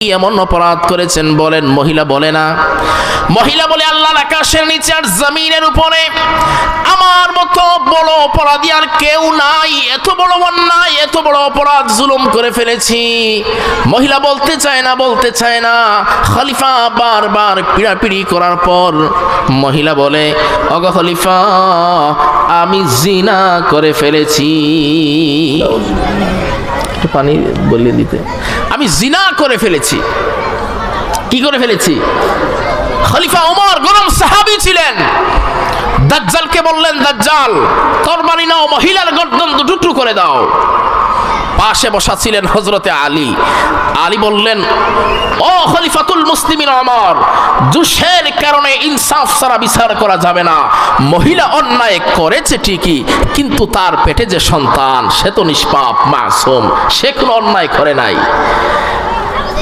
এমন অপরাধ করেছেন বলেন, মহিলা বলে না। মহিলা বলে আল্লাহ আকাশের নিচে আর জমিনের উপরে। আমার মতো বড় অপরাধী আর কেউ নাই। এত বড় অন্যায়, এত বড় অপরাধ জুলুম করে ফেলেছি। মহিলা বলতে চায় না, বলতে চায় না। খলিফা বারবার পিড়াপিড়ি করার পর মহিলা বলে, অগ খলিফা, আমি জিনা করে ফেলেছি। পানি বলিয়ে দিতে। আমি জিনা করে ফেলেছি। কি করে ফেলেছি? খলিফা ওমর গরম সাহাবি ছিলেন। দাজ্জালকে বললেন, দাজ্জাল, তোর মানি নাও, মহিলার গর্দন দুটুকরো করে দাও। পাশে বসা ছিলেন হজরতে আলী। আলী বললেন, ও খলিফাতুল মুসলিমিন আমার দুঃখের কারণে ইনসাফ ছাড়া বিচার করা যাবে না। মহিলা অন্যায় করেছে ঠিকই, কিন্তু তার পেটে যে সন্তান, সে তো নিষ্পাপ, মাসুম, সে কোনো অন্যায় করে নাই।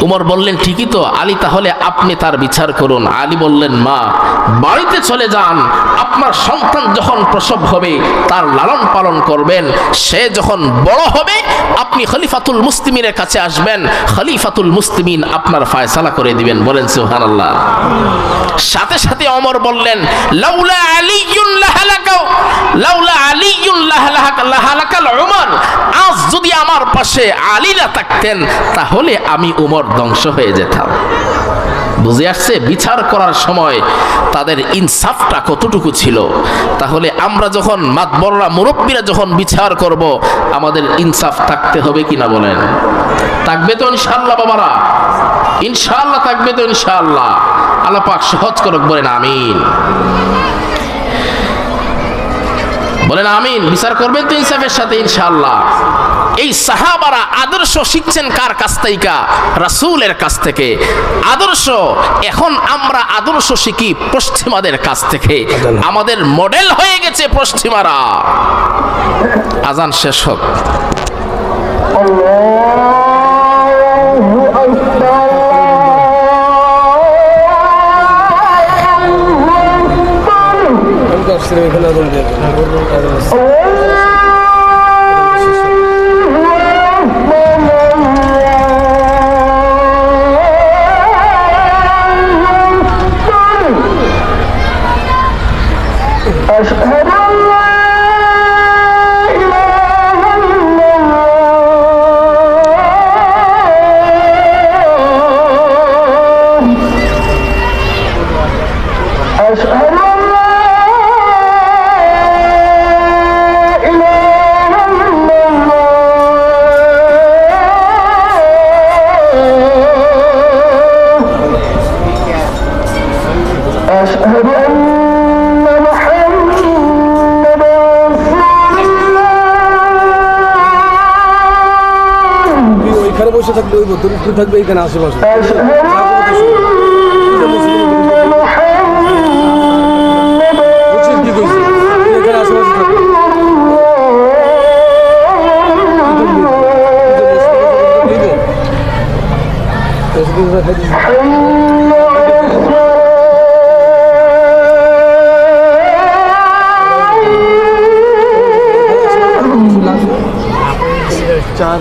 উমর বললেন, ঠিকই তো, আলী, তাহলে আপনি তার বিচার করুন। আলী বললেন, মা, বাড়িতে চলে যান। আপনার সন্তান যখন প্রসব হবে, তার লালন পালন করবেন। সে যখন বড় হবে, আপনি খলিফাতুল মুসলিমিনের কাছে আসবেন। খলিফাতুল মুসলিমিন আপনার ফায়সালা করে দিবেন। বলেন সুহান আল্লাহ সাথে সাথে অমর বললেন, লাউলা আলিয়ুন লাহালাকাও লাউলা আলিয়ুন লাহালাকা, লাহালাকাল উমর। আজ যদি আমার পাশে আলী না থাকতেন, তাহলে আমি উমর ধ্বংস হয়ে যেতাম। বুঝে আসছে? বিচার করার সময় তাদের ইনসাফটা কতটুকু ছিল? তাহলে আমরা যখন মাতবররা, মুরব্বীরা যখন বিচার করব, আমাদের ইনসাফ থাকতে হবে কিনা বলেন? থাকবে তো ইনশাআল্লাহ বাবারা। ইনশাআল্লাহ থাকবে তো ইনশাআল্লাহ। আল্লাহ পাক সহজ করুক, বলেন আমিন। বলেন আমিন। বিচার করবেন তো ইনসাফের সাথে ইনশাআল্লাহ। এই সাহাবারা আদর্শ শিখছেন কার কাছ থেকে? রাসুলের কাছ থেকে। আদর্শ এখন আমরা আদর্শ শিখি পশ্চিমাদের কাছ থেকে। আমাদের মডেল হয়ে গেছে পশ্চিমারা। আজান শেষ হোক। দশ মসজিদ থাকবে এখানে আশেপাশে चार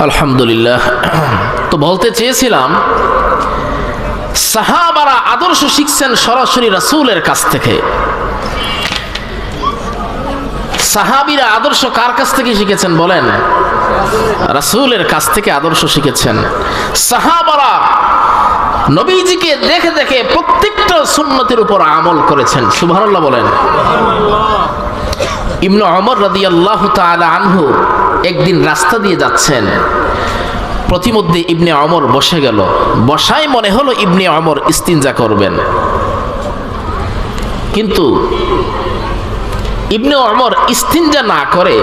আলহামদুলিল্লাহ। তো বলতে চেয়েছিলাম, সাহাবারা আদর্শ শিখছেন সরাসরি রাসুলের কাছ থেকে। সাহাবিরা আদর্শ কার কাছ থেকে শিখেছেন বলেন? রাসুলের কাছ থেকে আদর্শ শিখেছেন। সাহাবারা নবীজিকে দেখে দেখে প্রত্যেকটা সুন্নতির উপর আমল করেছেন। সুভানুল্লাহ বলেন। ইবনু অমর রাদিয়াল্লাহু তাআলা আনহু একদিন রাস্তা দিয়ে যাচ্ছেন। প্রতিমধ্যে ইবনে অমর বসে গেল। বসায় মনে হলো ইবনে অমর ইস্তিনজা করবেন। কিন্তু ইবনে অমর ইস্তিনজা না করে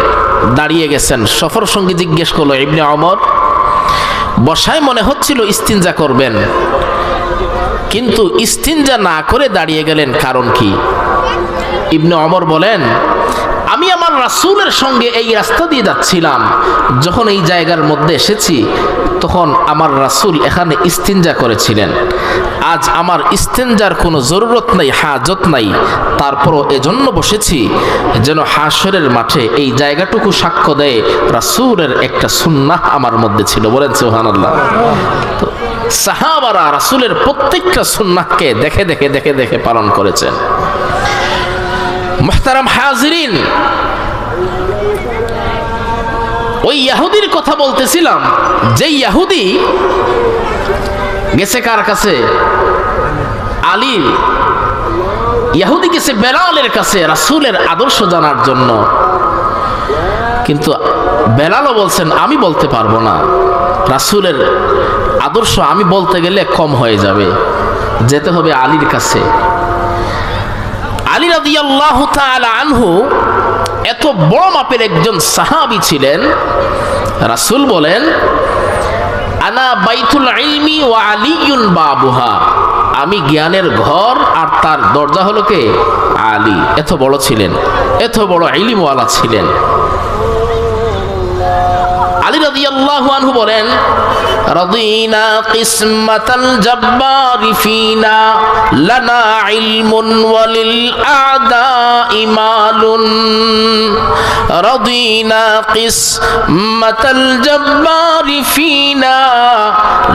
দাঁড়িয়ে গেছেন। সফর সঙ্গী জিজ্ঞেস করল, ইবনে অমর বসায় মনে হচ্ছিল ইস্তিনজা করবেন? কিন্তু ইস্তিনজা না করে দাঁড়িয়ে গেলেন কারণ কি? ইবনে অমর বলেন আমার রাসূলের সঙ্গে এই রাস্তা দিয়ে যাচ্ছিলাম। যখন এই জায়গার মধ্যে এসেছি, তখন আমার রাসূল এখানে ইস্তিনজা করেছিলেন। আজ আমার ইস্তেঞ্জার কোনো জরুরত নাই, হাজত নাই। তারপরও এজন্য বসেছি যেন হাসরের মাঠে এই জায়গাটুকু সাক্ষ্য দেয় রাসূলের একটা সুন্নাহ আমার মধ্যে ছিল। বলেন সুবহানাল্লাহ। তো সাহাবারা রাসূলের প্রত্যেকটা সুন্নাহকে দেখে দেখে দেখে দেখে পালন করেছেন। মোহতারাম হাজিরিন ওই ইয়াহুদির কথা বলতেছিলাম যে ইয়াহুদি গেছে কার কাছে? আলী। ইয়াহুদি গেছে বেলালের কাছে, রাসূলের আদর্শ জানার জন্য। কিন্তু বেলালও বলছেন, আমি বলতে পারব না। রাসূলের আদর্শ আমি বলতে গেলে কম হয়ে যাবে। যেতে হবে আলীর কাছে। আলী রাদিয়াল্লাহু আনহু এত বড় মাপের একজন সাহাবি ছিলেন, রাসুল বলেন, আনা বাইতুল ইলমি ওয়া আলিউন বাবুহা। আমি জ্ঞানের ঘর আর তার দরজা হলো কে? আলী। এত বড় ছিলেন, এত বড় ইলিমওয়ালা ছিলেন। আলী রাদিয়াল্লাহু আনহু বলেন, রাদিনা কিসমাতাল জাব্বারি ফিনা, লানা ইলমুন ওয়ালিল আদাই মালুন। রাদিনা কিসমাতাল জাব্বারি ফিনা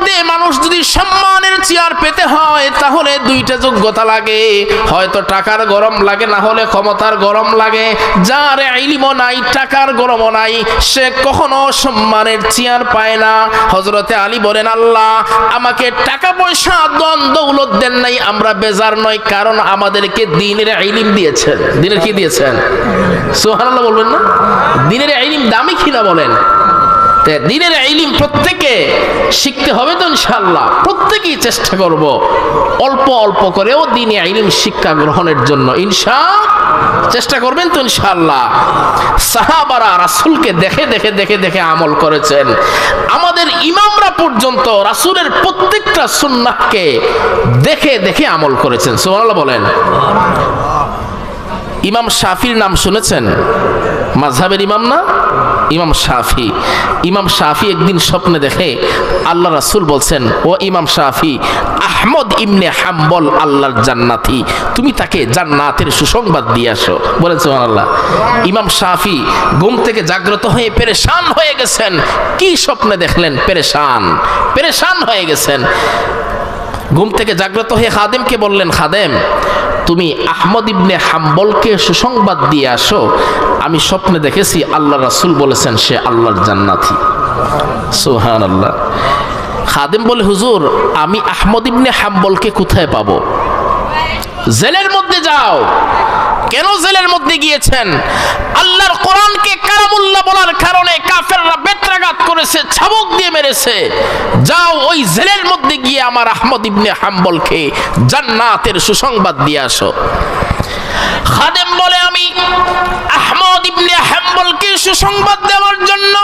মধ্যে মানুষ যদি সম্মানের চেয়ার পেতে হয়, তাহলে দুইটা যোগ্যতা লাগে। হয়তো টাকার গরম লাগে, না হলে ক্ষমতার গরম লাগে। যার ইলিমও নাই, টাকার গরমও নাই, সে কখনো সম্মানের চেয়ার পায় না। হজরতে আলী বলেন, আল্লাহ, আমাকে টাকা পয়সা দন দৌলত দেন নাই, আমরা বেজার নয় কারণ আমাদেরকে দিনের ইলিম দিয়েছেন। দিনের কি দিয়েছেন? সোহানাল্লাহ বলবেন না? দিনের ইলিম দামি কিনা বলেন? দিনের ইলিম প্রত্যেকে শিখতে হবে তো ইনশাল্লাহ প্রত্যেকেই চেষ্টা করব অল্প অল্প করেও দিনে ইলিম শিক্ষা গ্রহণের জন্য। ইনশা চেষ্টা করবেন তো ইনশাল্লাহ সাহাবারা রাসূলকে দেখে দেখে দেখে দেখে আমল করেছেন। আমাদের ইমামরা পর্যন্ত রাসূলের প্রত্যেকটা সুন্নাহকে দেখে দেখে আমল করেছেন। সুবহানাল্লাহ বলেন। ইমাম শাফির নাম শুনেছেন? মাঝহাবের ইমাম না? ইমাম শাফি। ইমাম শাফি একদিন স্বপ্নে দেখে আল্লাহ রাসূল বলছেন, ও ইমাম শাফি, আহমদ ইমনে হাম্বল আল্লাহর জান্নাতি। তুমি তাকে জান্নাতের সুসংবাদ দিয়ে আসো। বলেন আল্লাহ ইমাম শাফি ঘুম থেকে জাগ্রত হয়ে পেরেশান হয়ে গেছেন। কি স্বপ্নে দেখলেন? পেরেশান। পেরেশান হয়ে গেছেন। ঘুম থেকে জাগ্রত হয়ে খাদেমকে বললেন, খাদেম তুমি আহমদ ইবনে হাম্বলকে সুসংবাদ দিয়ে আসো, আমি স্বপ্নে দেখেছি আল্লাহ রাসুল বলেছেন সে আল্লাহর জান্নাতি। সুহান আল্লাহ খাদেম বলে, হুজুর, আমি আহমদ ইবনে হাম্বলকে কোথায় পাবো? জেলের মধ্যে যাও। কেন জেলের মধ্যে গিয়েছেন? আল্লাহর কোরআনকে কারামুল্লাহ বলার কারণে কাফেররা বেত্রাঘাত করেছে, ছাবক দিয়ে মেরেছে। যাও ওই জেলের মধ্যে গিয়ে আমার আহমদ ইবনে হাম্বলকে জান্নাতের সুসংবাদ দিয়ে আসো। খাদেম বলে, আমি আহমদ ইবনে হাম্বলকে সুসংবাদ দেওয়ার জন্য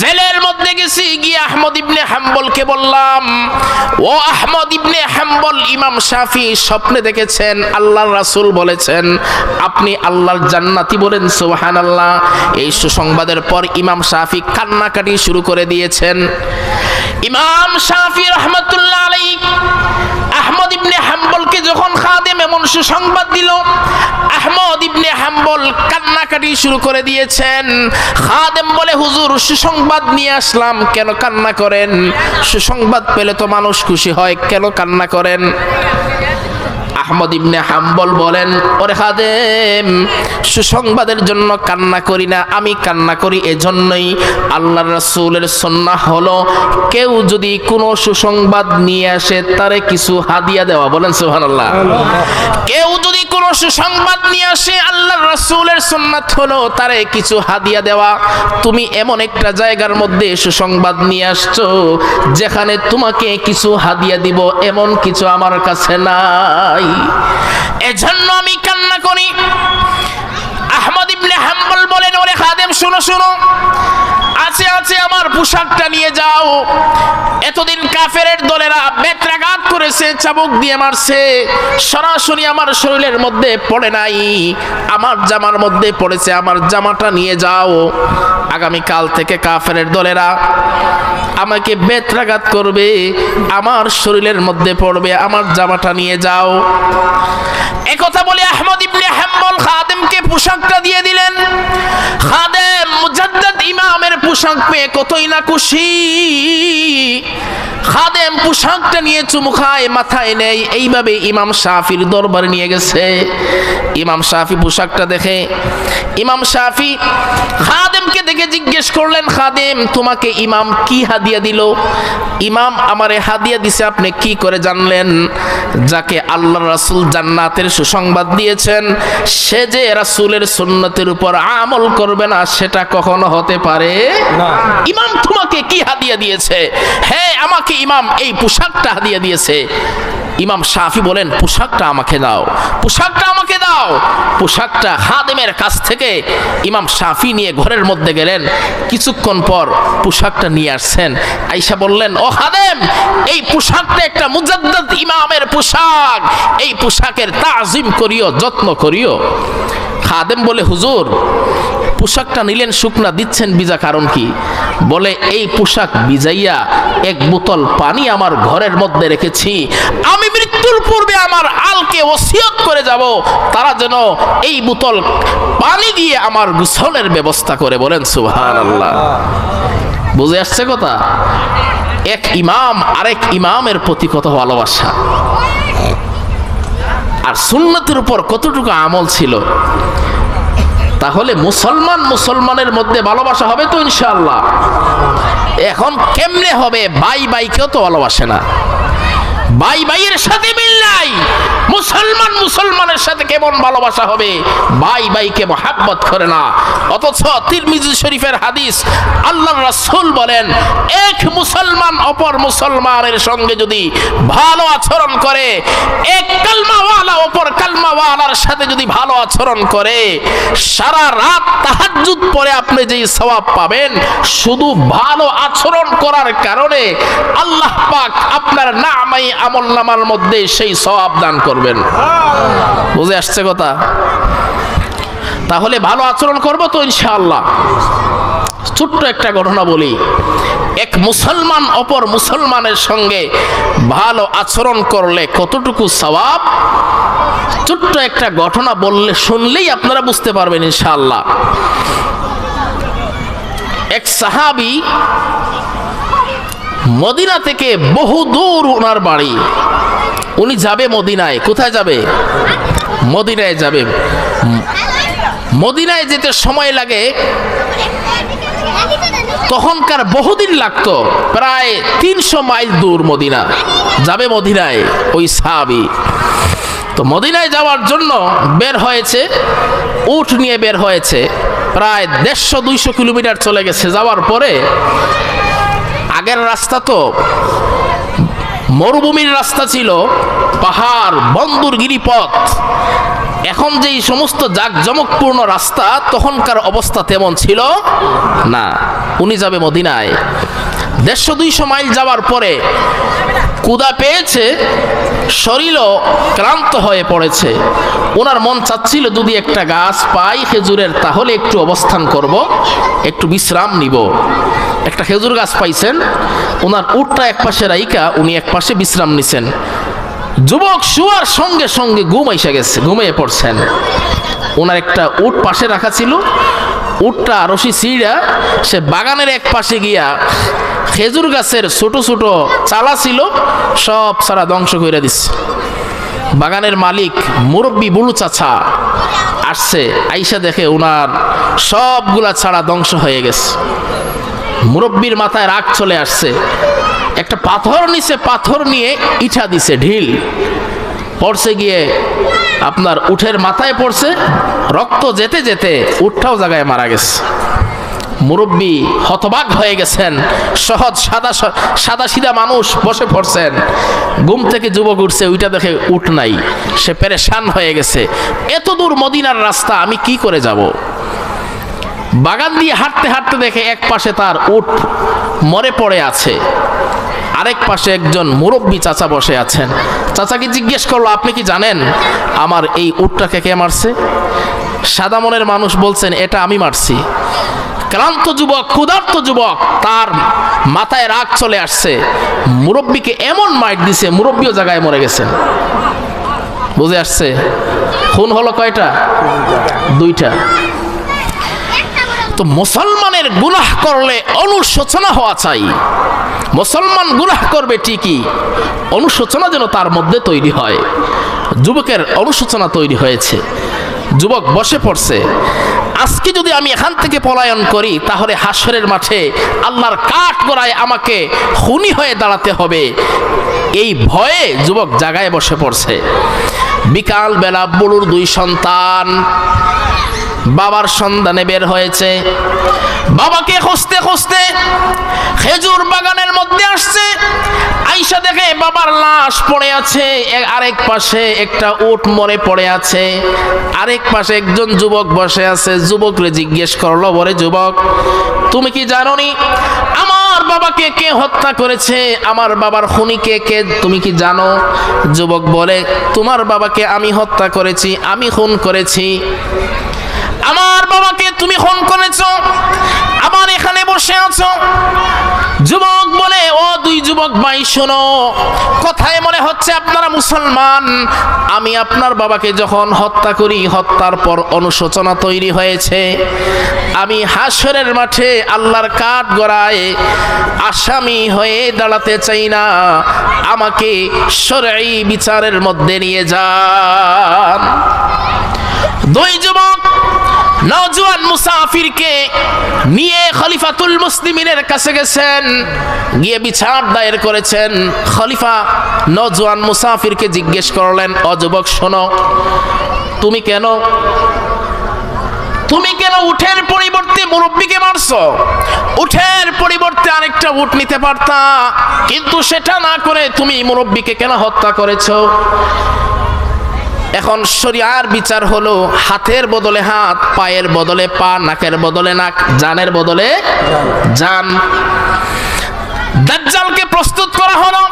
জেলের মধ্যে গেছি। গিয়ে আহমদ ইবনে হাম্বলকে বললাম, ও আহমদ ইবনে হাম্বল ইমাম শাফি স্বপ্নে দেখেছেন আল্লাহ রাসুল বলেছেন, আপনি আল্লাহর জান্নাতি বলেন সোহান সুবহানাল্লাহ। এই সুসংবাদের পর ইমাম শাফি কান্নাকাটি শুরু করে দিয়েছেন। ইমাম শাফি রহমতুল্লাহ আলাই আহমদ ইবনে হাম্বলকে যখন খাদেম এমন সুসংবাদ দিল, আহমদ ইবনে হাম্বল কান্নাকাটি শুরু করে দিয়েছেন। খাদেম বলে, হুজুর, সুসংবাদ নিয়ে আসলাম, কেন কান্না করেন? সুসংবাদ পেলে তো মানুষ খুশি হয়, কেন কান্না করেন? আহমদ ইবনে হাম্বল বলেন, ওরে খাদেম, সুসংবাদের জন্য কান্না করি না, আমি কান্না করি এজন্যই আল্লাহ রাসূলের সুন্নাহ হলো, কেউ যদি কোনো সুসংবাদ নিয়ে আসে, তারে কিছু হাদিয়া দেওয়া। বলেন, সুবহানাল্লাহ। কেউ যদি কোনো সুসংবাদ নিয়ে আসে আল্লাহ রাসূলের সুন্নাত হলো, তারে কিছু হাদিয়া দেওয়া। তুমি এমন একটা জায়গার মধ্যে সুসংবাদ নিয়ে আসছো, যেখানে তোমাকে কিছু হাদিয়া দিব, এমন কিছু আমার কাছে নাই। এজন্য আমি কান্না করি। আহমদ ইবনে হাম্বল বলেন ওরে খাদেম, শুনো শুনো। আছে আছে, আমার পোশাকটা নিয়ে যাও। এতদিন কাফেরের দলেরা বেত্রাঘাত করেছে, চাবুক দিয়ে মারছে। সরাসরি আমার শরীরের মধ্যে পড়ে নাই। আমার জামার মধ্যে পড়েছে, আমার জামাটা নিয়ে যাও। আগামী কাল থেকে কাফেরের দলেরা আমাকে বেত্রাঘাত করবে, আমার শরীরের মধ্যে পড়বে, আমার জামাটা নিয়ে যাও। একথা বলে আহমদ ইবনে হাম্বল খাদেমকে পোশাকটা দিয়ে দিলেন। খাদেম মুজাদ্দাদ ইমামের পোশাক পেয়ে কতই না খুশি? খাদেম পোশাকটা নিয়ে চুমু খায় মাথায় নেই। এইভাবে ইমাম শাফির দরবারে নিয়ে গেছে। ইমাম শাফি পোশাকটা দেখে। ইমাম শাফি খাদেমকে দেখে জিজ্ঞেস করলেন খাদেম তোমাকে ইমাম কি হাদিয়া দিল? ইমাম আমারে হাদিয়া দিছে আপনি কি করে জানলেন? যাকে আল্লাহ রাসূল জান্নাতের সুসংবাদ দিয়েছেন সে যে রাসূলের সুন্নতের উপর আমল করবে না সেটা কখনো হতে পারে? ইমাম তোমাকে কি হাদিয়া দিয়েছে? হ্যাঁ আমাকে ইমাম এই পোশাকটা হাদিয়া দিয়েছে। ইমাম শাফি বলেন, পোশাকটা আমাকে দাও, পোশাকটা আমাকে দাও। পোশাকটা খাদেমের কাছ থেকে ইমাম শাফি নিয়ে ঘরের মধ্যে গেলেন। কিছুক্ষণ পর পোশাকটা নিয়ে আসছেন। আইসা বললেন, ও খাদেম, এই পোশাকটা একটা মুজাদ্দাদ ইমামের পোশাক। এই পোশাকের তাজিম করিও, যত্ন করিও। খাদেম বলে, হুজুর পোশাকটা নিলেন, শুকনা দিচ্ছেন বিজা কারণ কি? বলে, এই পোশাক বিজাইয়া এক বোতল পানি আমার ঘরের মধ্যে রেখেছি। আমি মৃত্যুর পূর্বে আমার আলকে ওসিয়ত করে যাব। তারা যেন এই বোতল পানি দিয়ে আমার গোসলের ব্যবস্থা করে বলেন সুহান আল্লাহ বুঝে আসছে কথা? এক ইমাম, আরেক ইমামের প্রতি কত ভালোবাসা। আর সুন্নতের উপর কতটুকু আমল ছিল? তাহলে মুসলমান মুসলমানের মধ্যে ভালোবাসা হবে তো ইনশাল্লাহ এখন কেমনে হবে? বাই বাইকেও তো ভালোবাসে না। ভাই ভাইয়ের সাথে মিল নাই। মুসলমান মুসলমানের সাথে কেমন ভালোবাসা হবে? ভাই ভাইকে মহাব্বত করে না। অথচ তিরমিজি শরীফের হাদিস আল্লাহ রাসূল বলেন, এক মুসলমান অপর মুসলমানের সঙ্গে যদি ভালো আচরণ করে, এক কালমাওয়ালা অপর কালমাওয়ালার সাথে যদি ভালো আচরণ করে, সারা রাত তাহাজ্জুদ পরে আপনি যেই সওয়াব পাবেন, শুধু ভালো আচরণ করার কারণে আল্লাহ পাক আপনার নামাই আমল নামার মধ্যে সেই সওয়াব দান করবেন। বুঝে আসছে কথা? তাহলে ভালো আচরণ করব তো ইনশাআল্লাহ। ছোট্ট একটা ঘটনা বলি। এক মুসলমান অপর মুসলমানের সঙ্গে ভালো আচরণ করলে কতটুকু সওয়াব? ছোট্ট একটা ঘটনা বললে শুনলেই আপনারা বুঝতে পারবেন ইনশাআল্লাহ। এক সাহাবি মদিনা থেকে বহু দূর ওনার বাড়ি। উনি যাবে মদিনায়, কোথায় যাবে? মদিনায় যাবে। মদিনায় যেতে সময় লাগে। তখনকার বহুদিন লাগতো, প্রায় তিনশো মাইল দূর মদিনা। যাবে মদিনায় ওই সাহাবি। তো মদিনায় যাওয়ার জন্য বের হয়েছে উঠ নিয়ে বের হয়েছে। প্রায় দেড়শো দুইশো কিলোমিটার চলে গেছে। যাওয়ার পরে আগের রাস্তা তো মরুভূমির রাস্তা ছিল পাহাড়, বন্দর, গিরিপথ। এখন যেই সমস্ত জাঁকজমকপূর্ণ রাস্তা, তখনকার অবস্থা তেমন ছিল না। উনি যাবে মদিনায়। দেড়শো দুইশো মাইল যাওয়ার পরে কুদা পেয়েছে, শরীরও ক্লান্ত হয়ে পড়েছে। ওনার মন চাচ্ছিল, যদি একটা গাছ পাই খেজুরের, তাহলে একটু অবস্থান করব, একটু বিশ্রাম নিব। একটা খেজুর গাছ পাইছেন ওনার উটটা এক পাশে রাইকা উনি এক পাশে বিশ্রাম নিছেন। যুবক শুয়ার সঙ্গে সঙ্গে ঘুম এসে গেছে, ঘুমিয়ে পড়ছেন। ওনার একটা উট পাশে রাখা ছিল, উটটা রশি সিঁড়া, সে বাগানের এক পাশে গিয়া খেজুর গাছের ছোট ছোট চালা ছিল, সব সারা ধ্বংস করে দিচ্ছে বাগানের মালিক মুরব্বী বুলু চাচা আসছে, আইসা দেখে ওনার সবগুলা ছাড়া ধ্বংস হয়ে গেছে। মুরব্বীর মাথায় রাগ চলে আসছে। একটা পাথর নিচে পাথর নিয়ে ইটা দিছে, ঢিল। পড়ছে গিয়ে আপনার উঠের মাথায় পড়ছে, রক্ত যেতে যেতে উঠটাও জায়গায় মারা গেছে। মুরব্বী হতবাক হয়ে গেছেন, সহজ সাদা সাদা সিধা মানুষ বসে পড়ছেন। ঘুম থেকে যুবক উঠছে, ওইটা দেখে উঠ নাই, সে পেরেশান হয়ে গেছে। এত দূর মদিনার রাস্তা, আমি কি করে যাব? বাগান দিয়ে হাঁটতে হাঁটতে দেখে এক পাশে তার উট মরে পড়ে আছে। আরেক পাশে একজন মুরব্বী চাচা বসে আছেন। চাচাকে জিজ্ঞেস করল, আপনি কি জানেন আমার এই উটটাকে কে মারছে? সাদা মনের মানুষ বলছেন, এটা আমি মারছি। ক্লান্ত যুবক, ক্ষুধার্ত যুবক, তার মাথায় রাগ চলে আসছে। মুরব্বীকে এমন মাইট দিছে, মুরব্বীও জায়গায় মরে গেছেন। বুঝে আসছে? খুন হলো কয়টা? দুইটা। তো মুসলমানের গুনাহ করলে অনুশোচনা হওয়া চাই। মুসলমান গুনাহ করবে ঠিকই, অনুশোচনা যেন তার মধ্যে তৈরি হয়। যুবকের অনুশোচনা তৈরি হয়েছে। যুবক বসে পড়ছে। আজকে যদি আমি এখান থেকে পলায়ন করি, তাহলে হাসরের মাঠে আল্লাহর কাঠ গড়ায় আমাকে খুনি হয়ে দাঁড়াতে হবে। এই ভয়ে যুবক জায়গায় বসে পড়ছে। বিকাল বেলা বড়ুর দুই সন্তান বাবার সন্ধানে বের হয়েছে। বাবাকে খুঁজতে খুঁজতে খেজুর বাগানের মধ্যে আসছে। আইসা দেখে বাবার লাশ পড়ে আছে। আরেক পাশে একটা উট মরে পড়ে আছে। আরেক পাশে একজন যুবক বসে আছে। যুবকরে জিজ্ঞেস করল বলে যুবক, তুমি কি জানো নি আমার বাবাকে কে হত্যা করেছে? আমার বাবার খুনিকে কে? তুমি কি জানো? যুবক বলে, তোমার বাবাকে আমি হত্যা করেছি, আমি খুন করেছি। আমার বাবাকে তুমি খুন করেছ, আমার এখানে বসে আছো। যুবক বলে, ও দুই যুবক ভাই, শোনো, কথায় মনে হচ্ছে আপনারা মুসলমান। আমি আপনার বাবাকে যখন হত্যা করি, হত্যার পর অনুশোচনা তৈরি হয়েছে। আমি হাসরের মাঠে আল্লাহর কাঠ গড়ায় আসামি হয়ে দাঁড়াতে চাই না। আমাকে সরাই বিচারের মধ্যে নিয়ে যান। দুই যুবক নওজোয়ান মুসাফিরকে নিয়ে খলিফাতুল মুসলিমিনের কাছে গেছেন, গিয়ে বিচার দায়ের করেছেন। খলিফা নওজোয়ান মুসাফিরকে জিজ্ঞেস করলেন অযুবক শোনো, তুমি কেন তুমি কেন উঠের পরিবর্তে মুরব্বীকে মারছো? উঠের পরিবর্তে আরেকটা উট নিতে পারতা, কিন্তু সেটা না করে তুমি মুরব্বীকে কেন হত্যা করেছ? এখন শরিয়ার বিচার হলো হাতের বদলে হাত, পায়ের বদলে পা, নাকের বদলে নাক, জানের বদলে জান। দাজ্জালকে প্রস্তুত করা হলো।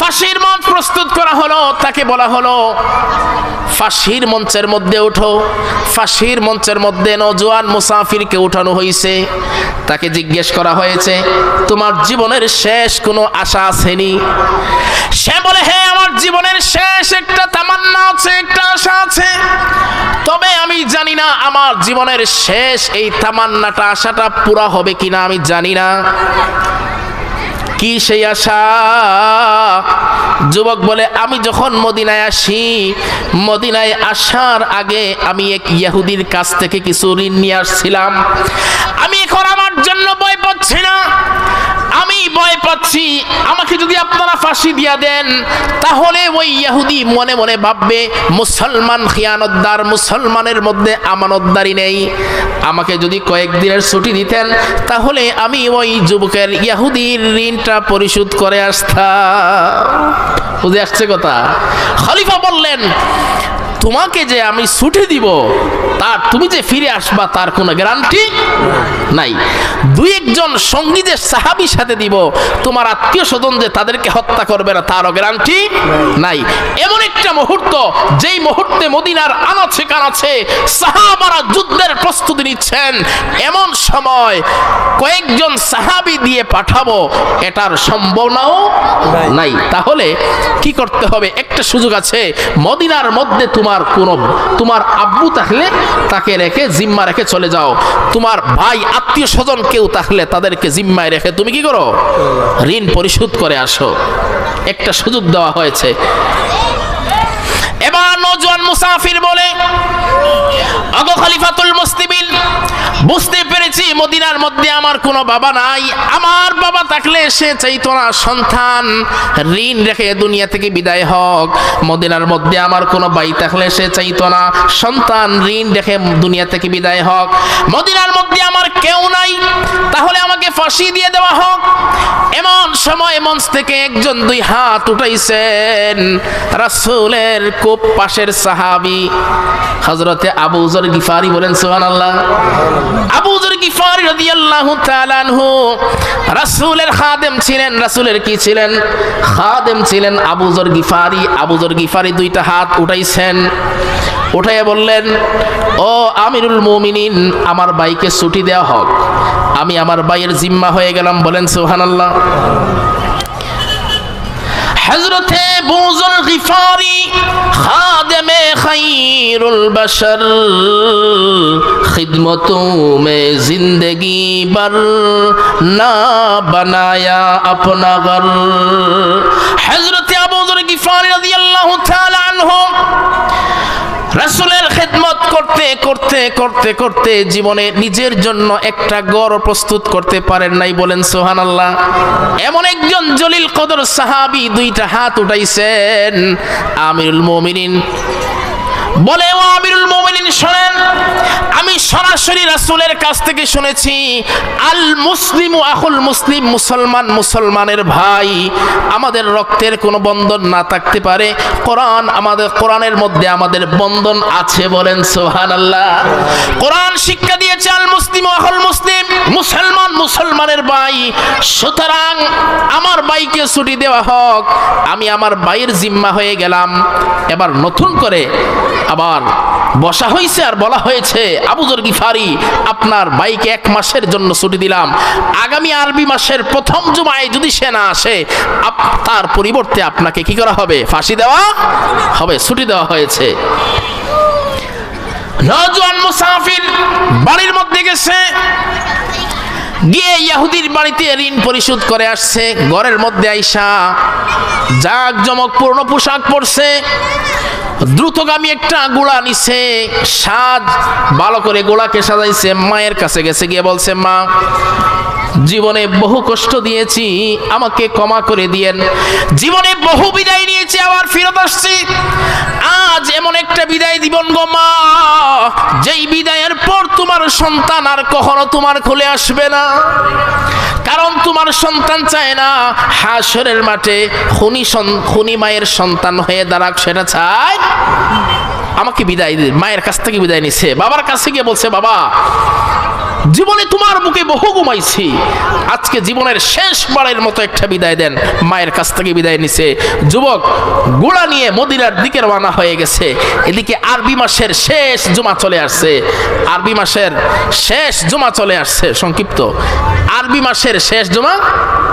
ফাঁসির মঞ্চ প্রস্তুত করা হলো, তাকে বলা হলো, ফাঁসির মঞ্চের মধ্যে ওঠো। ফাঁসির মঞ্চের মধ্যে নজওয়ান মুসাফিরকে উঠানো হয়েছে তাকে জিজ্ঞেস করা হয়েছে, তোমার জীবনের শেষ কোনো আশা আসেনি সে বলে হ্যাঁ আমার জীবনের শেষ একটা তামান্না আছে, একটা আশা আছে। তবে আমি জানি না আমার জীবনের শেষ এই তামান্নাটা, আশাটা পুরা হবে কিনা, আমি জানি না। কি সেই আশা? যুবক বলে, আমি যখন মদিনায় আসি, মদিনায় আসার আগে আমি এক ইয়াহুদির কাছ থেকে কিছু ঋণ নিয়ে আসছিলাম। আমি এখন আমার জন্য বই পাচ্ছি না। আমি ভয় পাচ্ছি। আমাকে যদি আপনারা ফাঁসি দিয়া দেন, তাহলে ওই ইহুদি মনে মনে ভাববে, মুসলমান খিয়ানতদার, মুসলমানের মধ্যে আমানতদারি নেই। আমাকে যদি কয়েকদিনের ছুটি দিতেন, তাহলে আমি ওই যুবকের ইয়াহুদির ঋণটা পরিশোধ করে আসতাম। বুঝে আসছে কথা? খলিফা বললেন তোমাকে যে আমি ছুটি দিব তার তুমি যে ফিরে আসবা তার কোনো গ্যারান্টি নাই। দুই একজন সঙ্গী যে সাহাবির সাথে দিব তোমার আত্মীয় স্বজন যে তাদেরকে হত্যা করবে না তারও গ্যারান্টি নাই। এমন একটা মুহূর্ত যেই মুহূর্তে মদিনার আনাছে কানাছে সাহাবারা যুদ্ধের প্রস্তুতি নিচ্ছেন এমন সময় কয়েকজন সাহাবি দিয়ে পাঠাবো এটার সম্ভাবনাও নাই। নাই। তাহলে কি করতে হবে? একটা সুযোগ আছে মদিনার মধ্যে তোমার কোনো, তোমার আব্বু থাকলে তাকে রেখে জিম্মা রেখে চলে যাও। তোমার ভাই, আত্মীয় স্বজন কেউ থাকলে তাদেরকে জিম্মায় রেখে তুমি কি করো? ঋণ পরিশোধ করে আসো। একটা সুযোগ দেওয়া হয়েছে। এবার নজওয়ান মুসাফির বলে অগো খলিফাতুল মুসলিমিন, বুঝতে পেরেছি মদিনার মধ্যে আমার কোনো বাবা নাই। আমার বাবা থাকলে সে চাইতো না সন্তান, ঋণ রেখে দুনিয়া থেকে বিদায় হোক। মদিনার মধ্যে আমার কোনো ভাই থাকলে সে চাইতো না সন্তান, ঋণ রেখে দুনিয়া থেকে বিদায় হোক। মদিনার মধ্যে আমার কেউ নাই, তাহলে আমাকে ফাঁসি দিয়ে দেওয়া হোক। এমন সময় মঞ্চ থেকে একজন দুই হাত উঠাইছেন, রাসূলের খুব পাশের সাহাবি হজরতে আবু জর গিফারি বলেন সোহান আল্লাহ আবু জর গিফারি রাদিয়াল্লাহু তাআলা আনহু রাসূলের খাদেম ছিলেন। রাসূলের কি ছিলেন? খাদেম ছিলেন আবু জর গিফারি। আবু জর গিফারি দুইটা হাত উঠাইছেন, উঠাইয়া বললেন, ও আমিরুল মুমিনিন, আমার বাইকে ছুটি দেওয়া হোক। আমি আমার বাইয়ের জিম্মা হয়ে গেলাম। বলেন, সুবহানাল্লাহ। হজরতে বুজুল গিফারি, খাদেমে খাইরুল বাশার, খিদমতোঁ মে জিন্দগি বর, না বনায়া আপনা ঘর। হজরতে আবু যর গিফারি রাদিয়াল্লাহু তাআলা আনহু, রাসূলের খিদমত করতে করতে করতে করতে জীবনে নিজের জন্য একটা গড় প্রস্তুত করতে পারেন নাই বলেন সোহান আল্লাহ এমন একজন জলিল কদর সাহাবি দুইটা হাত উঠাইছেন, আমিরুল মুমিনিন। বলে, ও আমিরুল মুমিনিন, শোনেন, আমি সরাসরি রাসূলের কাছ থেকে শুনেছি, আল মুসলিম আহুল মুসলিম, মুসলমান মুসলমানের ভাই, আমাদের রক্তের কোনো বন্ধন না থাকতে পারে, কোরআন আমাদের, কোরআনের মধ্যে আমাদের বন্ধন আছে বলেন সোহান আল্লাহ কোরআন শিক্ষা দিয়েছে, আল মুসলিম আহুল মুসলিম, মুসলমান মুসলমানের ভাই, সুতরাং আমার ভাইকে ছুটি দেওয়া হোক, আমি আমার বাইয়ের জিম্মা হয়ে গেলাম। এবার নতুন করে আবার বসা হয়েছে আর বলা হয়েছে আবুজর গিফারি, আপনার বাইকে এক মাসের জন্য ছুটি দিলাম। আগামী আরবি মাসের প্রথম জুমায় যদি সে না আসে তার পরিবর্তে আপনাকে কি করা হবে? ফাঁসি দেওয়া হবে, ছুটি দেওয়া হয়েছে। নজওয়ান মুসাফির বাড়ির মধ্যে গেছে। গিয়ে ইহুদির বাড়িতে ঋণ পরিশোধ করে আসছে। ঘরের মধ্যে আইসা জাক জমক পূর্ণ পোশাক পরছে। দ্রুতগামী একটা গোড়া নিছে। সাজ ভালো করে গোড়াকে সাজাইছে, মায়ের কাছে গেছে, গিয়ে বলছে, মা, জীবনে বহু কষ্ট দিয়েছি, আমাকে ক্ষমা করে দিয়েন। জীবনে বহু বিদায় নিয়েছি, আবার ফেরত আসছি। আজ এমন একটা বিদায় দিবন গো মা, যেই বিদায়ের পর তোমার সন্তান আর কখনো তোমার খুলে আসবে না। কারণ তোমার সন্তান চায় না, হাসরের মাঠে খুনি খুনি মায়ের সন্তান হয়ে দাঁড়াক, সেটা চায়। আমাকে বিদায় মায়ের কাছ থেকে বিদায় নিছে, বাবার কাছে গিয়ে বলছে, বাবা জীবনে তোমার বুকে বহু ঘুমাইছি। আজকে জীবনের শেষ বারের মতো একটা বিদায় দেন। মায়ের কাছ থেকে বিদায় নিছে। যুবক, গোড়া নিয়ে মদিনার দিকে রওনা হয়ে গেছে। এদিকে আরবি মাসের শেষ জুমা চলে আসছে। আরবি মাসের শেষ জুমা চলে আসছে। সংক্ষিপ্ত। আরবি মাসের শেষ জুমা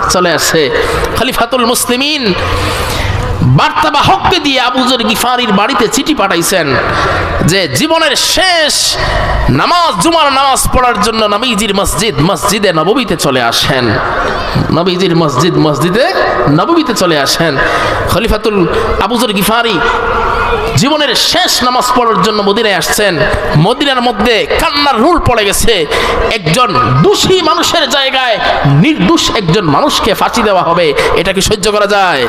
চলে আসছে। খলিফাতুল মুসলিমিন বার্তা বার্তাবাহককে দিয়ে আবুজর গিফারির বাড়িতে চিঠি পাঠাইছেন। যে জীবনের শেষ নামাজ, জুমার নামাজ পড়ার জন্য নবীজির মসজিদ, মসজিদে নববীতে চলে আসেন। নবীজির মসজিদ, মসজিদে নববীতে চলে আসেন। খলিফাতুল আবুজর গিফারি জীবনের শেষ নামাজ পড়ার জন্য মদিনায় আসছেন। মদিনার মধ্যে কান্নার রুল পড়ে গেছে। একজন দোষী মানুষের জায়গায় নির্দোষ একজন মানুষকে ফাঁসি দেওয়া হবে, এটা কি সহ্য করা যায়?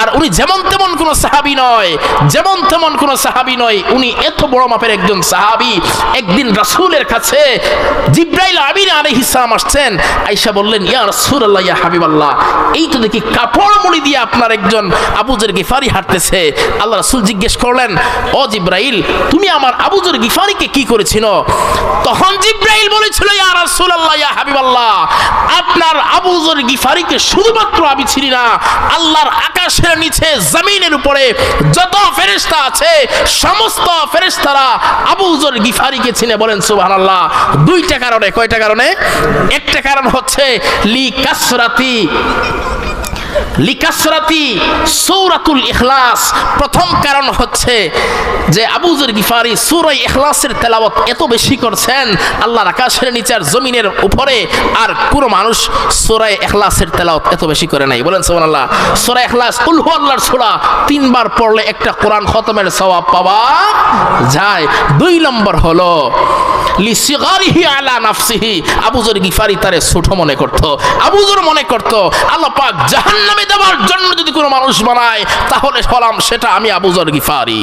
আর উনি যেমন তেমন কোনো সাহাবি নয়, যেমন তেমন কোনো সাহাবি নয়, উনি এত বড় মাপের একজন সাহাবি একদিন রাসূলের কাছে জিব্রাইল আমিন আলাইহিস সালাম আসছেন, আয়েশা বললেন, ইয়া রাসূলুল্লাহ, ইয়া হাবিবাল্লাহ, এই তো দেখি কাপড় মুড়ি দিয়ে আপনার একজন আবুজের গিফারি হাঁটতেছে। আল্লাহ রাসূল জিজ্ঞেস করলেন, ও জিব্রাইল, তুমি আমার আবুজের গিফারিকে কি করেছিল? তখন জিব্রাইল বলেছিল, ইয়া রাসূলুল্লাহ, ইয়া হাবিবাল্লাহ আপনার আবুজর গিফারিকে শুধুমাত্র আমি ছিলি না, আল্লাহর আকাশের নিচে, জমিনের উপরে যত ফেরেস্তা আছে, সমস্ত ফেরেস্তারা আবুজর গিফারিকে চিনে বলেন, সুবহানাল্লাহ। দুইটা কারণে, কয়টা কারণে? একটা কারণ হচ্ছে, লি কাসরাতি লিকাসরাতি সৌরাতুল ইখলাস। প্রথম কারণ হচ্ছে যে আবুজুর গিফারি সূরা ইখলাসের তেলাওয়াত এত বেশি করছেন, আল্লাহর আকাশের নিচে আর জমিনের উপরে, আর কোন মানুষ সূরা ইখলাসের তেলাওয়াত এত বেশি করে নাই। বলেন সুবহানাল্লাহ। সূরা ইখলাস কুল হুয়াল্লাহর সূরা, তিনবার পড়লে একটা কোরআন খতমের সওয়াব পাওয়া যায়। দুই নম্বর হলো লিসিগারিহি আলা নাফসিহি। আবুজুর গিফারি তারে ছোট মনে করত। আবুজুর মনে করত, আল্লাহ পাক জাহান্নামে দেওয়ার জন্য যদি কোনো মানুষ বানায়, তাহলে হলাম সেটা আমি আবুজর গিফারি।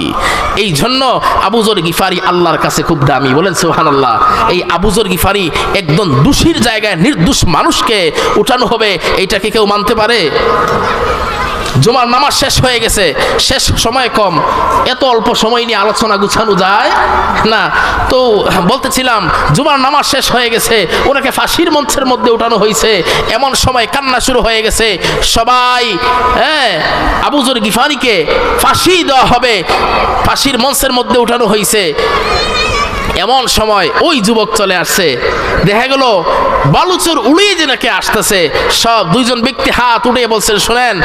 এই জন্য আবুজর গিফারি আল্লাহর কাছে খুব দামি। বলেন সুবহানাল্লাহ, এই আবুজর গিফারি একদম দোষীর জায়গায় নির্দোষ মানুষকে উঠানো হবে, এইটাকে কেউ মানতে পারে? জুমার নামাজ শেষ হয়ে গেছে, শেষ সময় কম। এত অল্প সময় নিয়ে আলোচনা গুছানো যায়? না। তো বলতেছিলাম, জুমার নামাজ শেষ হয়ে গেছে, ওনাকে ফাঁসির মঞ্চের মধ্যে উঠানো হয়েছে। এমন সময় কান্না শুরু হয়ে গেছে। সবাই হ্যাঁ আবুজুর গিফারিকে ফাঁসি দেওয়া হবে। ফাঁসির মঞ্চের মধ্যে উঠানো হয়েছে। এমন সময় ওই যুবক চলে আসছে। দেখা গেল, বালুচর উড়িয়ে যে নাকি আসতেছে। সব দুইজন ব্যক্তি হাত উঠিয়ে বলছেন, শোনেন